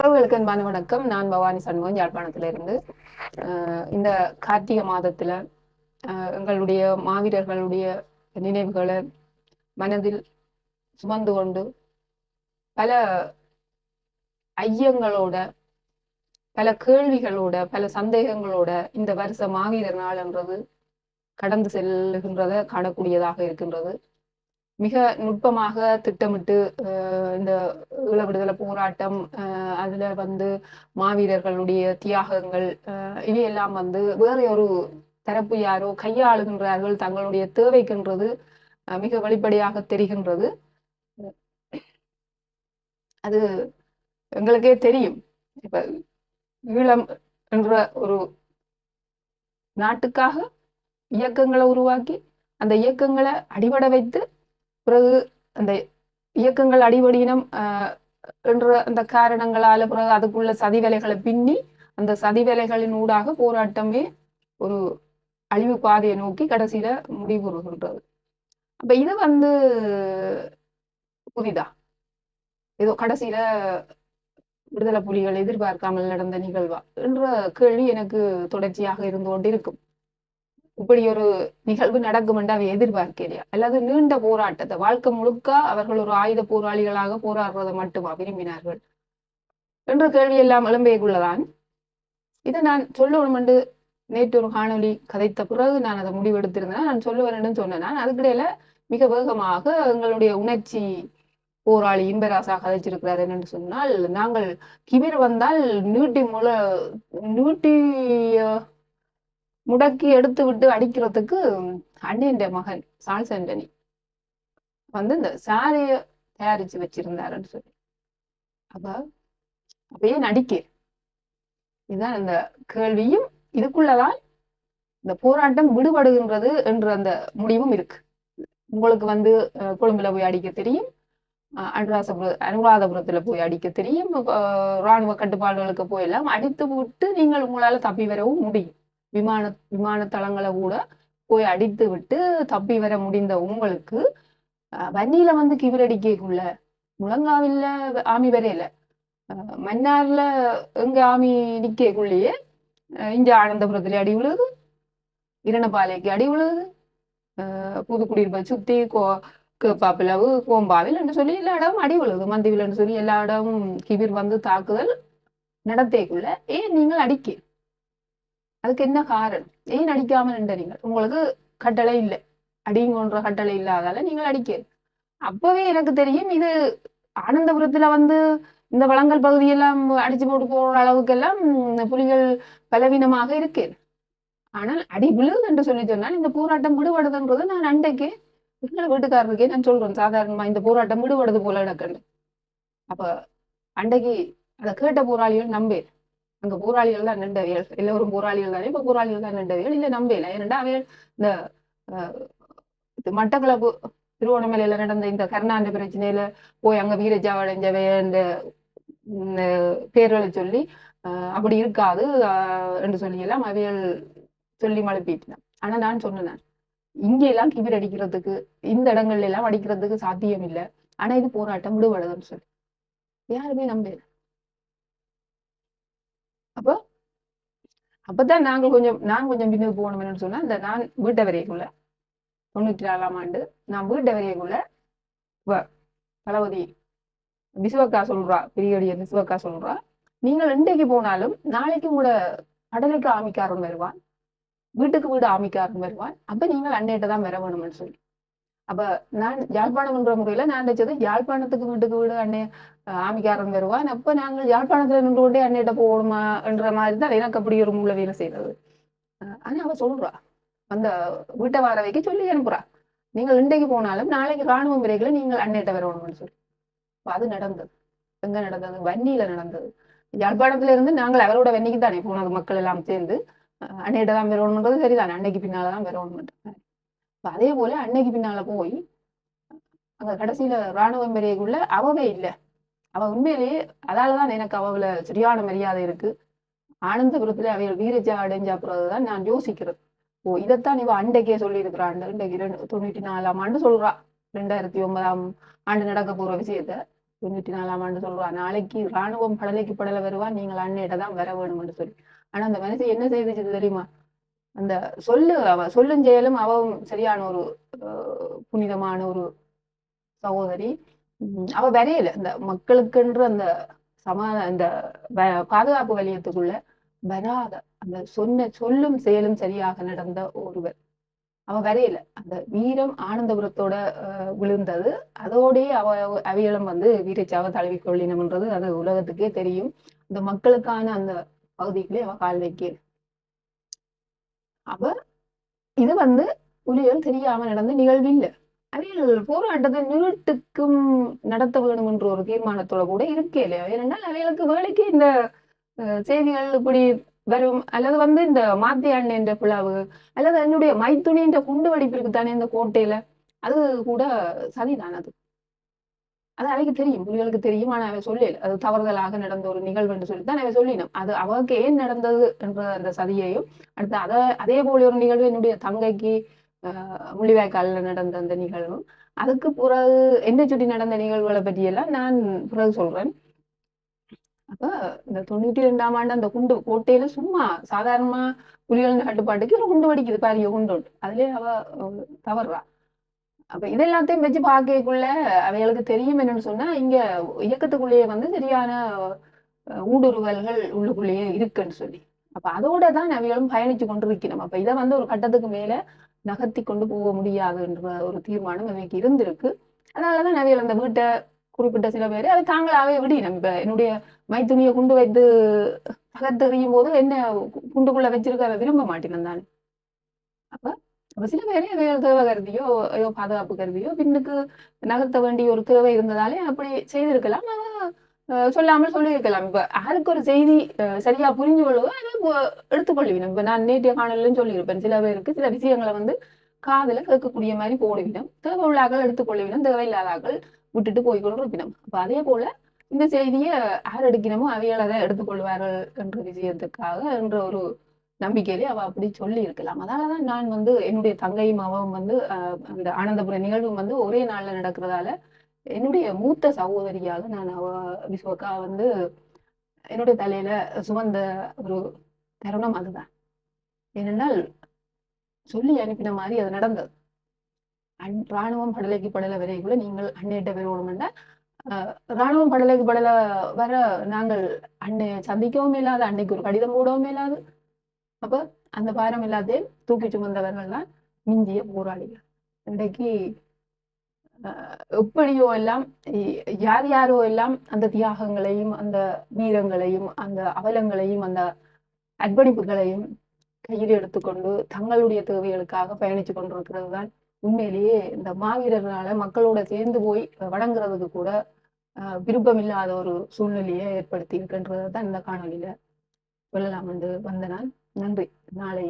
உறவுகளுக்கு அன்பான வணக்கம். நான் பவானி சண்முகம் யாழ்ப்பாணத்திலிருந்து. இந்த கார்த்திகை மாதத்துல எங்களுடைய மாவீரர்களுடைய நினைவுகளை மனதில் சுமந்து கொண்டு பல ஐயங்களோட பல கேள்விகளோட பல சந்தேகங்களோட இந்த வருஷ மாவீரர் நாள்ன்றது கடந்து செல்லுகின்றத காணக்கூடியதாக இருக்கின்றது. மிக நுட்பமாக திட்டமிட்டு இந்த ஈழ விடுதலை போராட்டம் அதுல வந்து மாவீரர்களுடைய தியாகங்கள் அஹ் இவையெல்லாம் வந்து வேற ஒரு தரப்பு யாரோ கையாளுகின்றார்கள் தங்களுடைய தேவைக்கின்றது மிக வெளிப்படையாக தெரிகின்றது. அது எங்களுக்கே தெரியும். இப்ப ஈழம் என்ற ஒரு நாட்டுக்காக இயக்கங்களை உருவாக்கி அந்த இயக்கங்களை அடிபட வைத்து பிறகு அந்த இயக்கங்கள் அடிபடியினம் ஆஹ் என்ற அந்த காரணங்களால பிறகு அதுக்குள்ள சதி வேலைகளை பின்னி அந்த சதி வேலைகளின் ஊடாக போராட்டமே ஒரு அழிவு பாதையை நோக்கி கடைசியில முடிவுறுகின்றது. அப்ப இது வந்து புதிதா? ஏதோ கடைசியில விடுதலை புலிகள் எதிர்பார்க்காமல் நடந்த நிகழ்வா? என்ற கேள்வி எனக்கு தொடர்ச்சியாக இருந்து கொண்டிருக்கும். இப்படி ஒரு நிகழ்வு நடக்கும் என்று அவை எதிர்பார்க்கலையா? அல்லது நீண்ட போராட்டத்தை வாழ்க்கை முழுக்க அவர்கள் ஒரு ஆயுத போராளிகளாக போராடுறதை மட்டுமா விரும்பினார்கள்? என்ற கேள்வி எல்லாம் எழும்பைக்குள்ளதான். இதை நான் சொல்லணும் என்று நேற்று ஒரு காணொலி கதைத்த பிறகு நான் அதை முடிவெடுத்திருந்தேன். நான் சொல்லுவேன் சொன்னேன். நான் அதுக்கிடையில மிக வேகமாக எங்களுடைய உணர்ச்சி போராளி இன்பராசா கதைச்சிருக்கிறார் என்னன்னு சொன்னால் நாங்கள் கிமிர் வந்தால் நீட்டி முள நீட்டி முடக்கி எடுத்து விட்டு அடிக்கிறதுக்கு அண்ணன் மகன் சால்ஸ் ஆண்டனி வந்து இந்த சாரிய தயாரிச்சு வச்சிருந்தாருன்னு சொல்லி. அப்ப அப்பயே நடிக்க? இதுதான் இந்த கேள்வியும் இதுக்குள்ளதான் இந்த போராட்டம் விடுபடுகின்றது என்ற அந்த முடிவும் இருக்கு. உங்களுக்கு வந்து கொழும்புல போய் அடிக்க தெரியும் அஹ், அனுராசபுர அனுராதபுரத்துல போய் அடிக்க தெரியும் ராணுவ கட்டுப்பாடுகளுக்கு போயெல்லாம் அடித்து விட்டு நீங்கள் உங்களால தப்பி வரவும் முடியும். விமான விமான தளங்களை கூட போய் அடித்து விட்டு தப்பி வர முடிந்த உங்களுக்கு வன்னியில வந்து கிவிரடிக்கக்குள்ள முழங்காவில்ல ஆமி வரையில அஹ், மன்னார்ல எங்க ஆமி நிக்கக்குள்ளேயே இங்க ஆனந்தபுரத்துல அடி விழுது இரணபாலைக்கு அடி விழுது அஹ், புதுக்குடியிருப்பை சுத்தி கோ கேப்பாப்பிலவு கோம்பாவில் என்று சொல்லி எல்லா இடமும் அடி விழுது என்று சொல்லி எல்லா இடமும் கிவிர் வந்து தாக்குதல் நடத்தைக்குள்ள ஏன் நீங்கள் அடிக்க அதுக்கு என்ன காரணம்? ஏன் அடிக்காம நின்றீங்க உங்களுக்கு கட்டளை இல்லை. அடிங்கன்ற கட்டளை இல்லாதால நீங்கள் அடிக்க அப்பவே எனக்கு தெரியும் இது ஆனந்தபுரத்துல வந்து இந்த வளங்கள் பகுதியெல்லாம் அடிச்சு போட்டு போற அளவுக்கெல்லாம் புலிகள் பலவீனமாக இருக்கு. ஆனால் அடி விழுது என்று சொல்லி சொன்னால் இந்த போராட்டம் விடுபடுதுன்றதை நான் அன்றைக்கு எங்களை வீட்டுக்காரருக்கே நான் சொல்றேன். சாதாரணமா இந்த போராட்டம் விடுபடுது போல நடக்கண்டு அப்ப அன்றைக்கு அதை கேட்ட போராளிகள் நம்பே அங்க போராளிகள் தான் நின்றவியல் எல்லோரும் போராளிகள் தானே? இப்ப போராளிகள் தான் நின்றவியல் இல்ல நம்பல ஏனென்றா அவையல் இந்த மட்டக்களப்பு திருவோணமலையில நடந்த இந்த கருணாந்த பிரச்சனையில போய் அங்க வீரஜாவடைஞ்சவை இந்த பேர்களை சொல்லி அஹ், அப்படி இருக்காது அஹ், என்று சொல்லி எல்லாம் அவையல் சொல்லி மழுப்பிட்டேன். ஆனா நான் சொன்னேன். இங்க எல்லாம் கிபிர் அடிக்கிறதுக்கு இந்த இடங்கள்ல எல்லாம் அடிக்கிறதுக்கு சாத்தியம் இல்லை ஆனா இது போராட்டம் விடுபடுதுன்னு சொல்லி. யாருமே நம்பல அப்போ அப்பதான் நாங்கள் கொஞ்சம் நான் கொஞ்சம் பின்னுக்கு போகணும்னு சொன்னா இந்த நான் வீட்டை வரையக்குள்ள தொண்ணூத்தி நாலாம் ஆண்டு நான் வீட்டை வரையக்குள்ள வ- தளபதி விசுவக்கா சொல்றா பிரியடிய விசுவக்கா சொல்றா நீங்கள் இன்றைக்கு போனாலும் நாளைக்கு கூட கடலுக்கு ஆமிக்காரன் வருவான் வீட்டுக்கு வீடு ஆமிக்காரன் வருவான் அப்ப நீங்கள் அன்னையிட்ட தான் வர வேணும்னு சொல்லி. அப்ப நான் யாழ்ப்பாணம் என்ற முறையில நான் நினைச்சது யாழ்ப்பாணத்துக்கு வீட்டுக்கு வீடு அண்ணே ஆமிக்காரன் வருவான் அப்ப நாங்கள் யாழ்ப்பாணத்துல நின்று கொண்டே அன்னையிட்ட போகணுமா என்ற மாதிரி தான் எனக்கு அப்படி ஒரு மூல வேலை செய்யறது ஆனா அவ சொல்றா அந்த வீட்டை வார வைக்க சொல்லி அனுப்புறா. நீங்கள் இன்றைக்கு போனாலும் நாளைக்கு ராணுவ முறைகளை நீங்கள் அன்னையிட்ட வரணும்னு சொல்லி. அது நடந்தது. எங்க நடந்தது? வன்னியில நடந்தது. யாழ்ப்பாணத்துல இருந்து நாங்கள் அவரோட வன்னிக்கு தானே போனது மக்கள் எல்லாம் சேர்ந்து. அஹ் அன்னையிட்ட தான் வரணுன்றது சரிதானே. அன்னைக்கு பின்னாலதான் வரணும்னு அதே போல அன்னைக்கு பின்னால போய் அங்க கடைசியில ராணுவ மரியாதைக்குள்ள அவவே இல்ல. அவ உண்மையிலேயே அதாலதான் எனக்கு அவள சரியான மரியாதை இருக்கு. ஆனந்தபுரத்துல அவைகள் வீரஜா அடைஞ்ச பிறகுதான் நான் யோசிக்கிறது. ஓ இதைத்தான் இவ அண்டைக்கே சொல்லியிருக்கிறான் அண்டைக்கு இன்றைக்கு தொண்ணூத்தி தொண்ணூற்றி நாலாம் ஆண்டு சொல்றா. ரெண்டாயிரத்தி ஒன்பதாம் ஆண்டு நடக்க போற விஷயத்த தொண்ணூற்றி நாலாம் ஆண்டு சொல்றா. நாளைக்கு ராணுவம் படலைக்கு படல வருவா நீங்கள் அண்ணிட்ட தான் வர வேணும்னு சொல்லி. ஆனா அந்த மனுஷன் என்ன செய்துச்சு தெரியுமா? அந்த சொல்லு அவ சொல்லும் செயலும் அவவும் சரியான ஒரு அஹ், புனிதமான ஒரு சகோதரி. அவ வரையல. இந்த மக்களுக்கென்று அந்த சமா அந்த பாதுகாப்பு வலயத்துக்குள்ள வராத அந்த சொன்ன சொல்லும் செயலும் சரியாக நடந்த ஒருவர். அவ வரையல. அந்த வீரம் ஆனந்தபுரத்தோட அஹ், விழுந்தது. அதோடய அவ அவியலம் வந்து வீரச்சாவ தழுவி கொள்ளினம்ன்றது அது உலகத்துக்கே தெரியும். இந்த மக்களுக்கான அந்த பகுதிகளே அவ கால் வைக்க அப்ப இது வந்து புலிகள் தெரியாம நடந்த நிகழ்வு இல்ல அவைகள் போராட்டத்தை நிறுட்டுக்கும் நடத்த வேண்டும் என்ற ஒரு தீர்மானத்தோட கூட இருக்கே இல்லையா? ஏனென்றால் அவைகளுக்கு வேலைக்கு இந்த செய்திகள் இப்படி வரும். அல்லது வந்து இந்த மாத்தியான் என்ற பிளாவு அல்லது என்னுடைய மைத்துணி என்ற குண்டு வெடிப்பு தானே இந்த கோட்டையில அது கூட சதிதான் அது. அது அவைக்கு தெரியும். புலிகளுக்கு தெரியும். ஆனா அவை சொல்லல. அது தவறுதலாக நடந்த ஒரு நிகழ்வு என்று சொல்லித்தான் அவை சொல்லினோம் அது அவளுக்கு ஏன் நடந்தது என்ற அந்த சதியையும் அடுத்து அதை அதே போல ஒரு நிகழ்வு என்னுடைய தங்கைக்கு ஆஹ் முள்ளிவாய்க்காலில் நடந்த அந்த நிகழ்வும் அதுக்கு பிறகு என்ன சுட்டி நடந்த நிகழ்வுகளை பற்றியெல்லாம் நான் பிறகு சொல்றேன். அப்ப இந்த தொண்ணூற்றி ரெண்டாம் ஆண்டு அந்த குண்டு கோட்டையில சும்மா சாதாரணமா புலிகளின் கட்டுப்பாட்டுக்கு ஒரு குண்டு வடிக்குது. பாரிய குண்டு உண்டு. அதுலயே அவ தவறுறா அப்ப இதெல்லாத்தையும் வச்சு பார்க்கக்குள்ள அவைகளுக்கு தெரியும் என்னன்னு சொன்னா இங்க இயக்கத்துக்குள்ளேயே வந்து சரியான ஊடுருவல்கள் உள்ளுக்குள்ளேயே இருக்குன்னு சொல்லி. அப்ப அதோட தான் அவைகளும் பயணிச்சு கொண்டிருக்கணும் அப்ப இதை வந்து ஒரு கட்டத்துக்கு மேல நகர்த்தி கொண்டு போக முடியாதுன்ற ஒரு தீர்மானம் அவைக்கு இருந்திருக்கு. அதனாலதான் அவைகள் அந்த வீட்டை குறிப்பிட்ட சில பேர் அதை தாங்களாவே விடி நம்ம என்னுடைய மைத்துணியை குண்டு வைத்து தகர்த்தெறியும் போது என்ன குண்டுக்குள்ள வச்சிருக்க விரும்ப மாட்டேன் தான் அப்ப அப்ப சில பேரே அவைகள் தேவை கருதியோ ஏதோ பாதுகாப்பு கருதியோ பின்னுக்கு நகர்த்த வேண்டிய ஒரு தேவை இருந்ததாலே அப்படி செய்திருக்கலாம். ஆனா, சொல்லாமல் சொல்லியிருக்கலாம். இப்ப யாருக்கு ஒரு செய்தி சரியா புரிஞ்சு கொள்ளவோ அதை எடுத்துக்கொள்ளுவினும் இப்ப நான் நேற்றைய காணலும் சொல்லியிருப்பேன். சில பேருக்கு சில விஷயங்களை வந்து காதுல கேட்கக்கூடிய மாதிரி போடுவினம் தேவை உள்ளாக்கள் எடுத்துக்கொள்ளுவினம் தேவையில்லாதாக்கள் விட்டுட்டு போய் கொண்டிருப்பினம். அப்ப அதே போல இந்த செய்தியை யார் எடுக்கணுமோ அவைகள் அதை எடுத்துக்கொள்வார்கள் என்ற விஷயத்துக்காக என்ற ஒரு நம்பிக்கையிலே அவ அப்படி சொல்லி இருக்கலாம் அதனாலதான் நான் வந்து என்னுடைய தங்கையும் அவவும் வந்து ஆஹ், அந்த ஆனந்தபுர நிகழ்வும் வந்து ஒரே நாள்ல நடக்கிறதால என்னுடைய மூத்த சகோதரியாக நான் அவ விஸ்வக்கா வந்து என்னுடைய தலையில சுமந்த ஒரு தருணம் அதுதான். ஏனென்றால் சொல்லி அனுப்பின மாதிரி அது நடந்தது. அன் ராணுவம் படலைக்கு படல வரைக்குள்ள நீங்கள் அன்னையிட்ட பெறுவோம்னா ராணுவம் படலைக்கு படல வர நாங்கள் அன்னையை சந்திக்கவும் இல்லாத அன்னைக்கு ஒரு கடிதம் போடவும் இல்லாது அப்ப அந்த பாரம் எல்லாத்தையும் தூக்கி சுமந்தவர்கள் தான் மிஞ்சிய போராளிகள். இன்றைக்கு எப்படியோ எல்லாம் யார் யாரோ எல்லாம் அந்த தியாகங்களையும் அந்த வீரங்களையும் அந்த அவலங்களையும் அந்த அர்ப்பணிப்புகளையும் கையில் எடுத்துக்கொண்டு தங்களுடைய தேவைகளுக்காக பயணிச்சு கொண்டிருக்கிறது தான் உண்மையிலேயே இந்த மாவீரர்களால மக்களோட சேர்ந்து போய் வணங்குறதுக்கு கூட அஹ், விருப்பமில்லாத ஒரு சூழ்நிலையை ஏற்படுத்தி இருக்கின்றது தான் இந்த காணொலியில சொல்லலாம் என்று வந்த நான். நன்றி. நாளை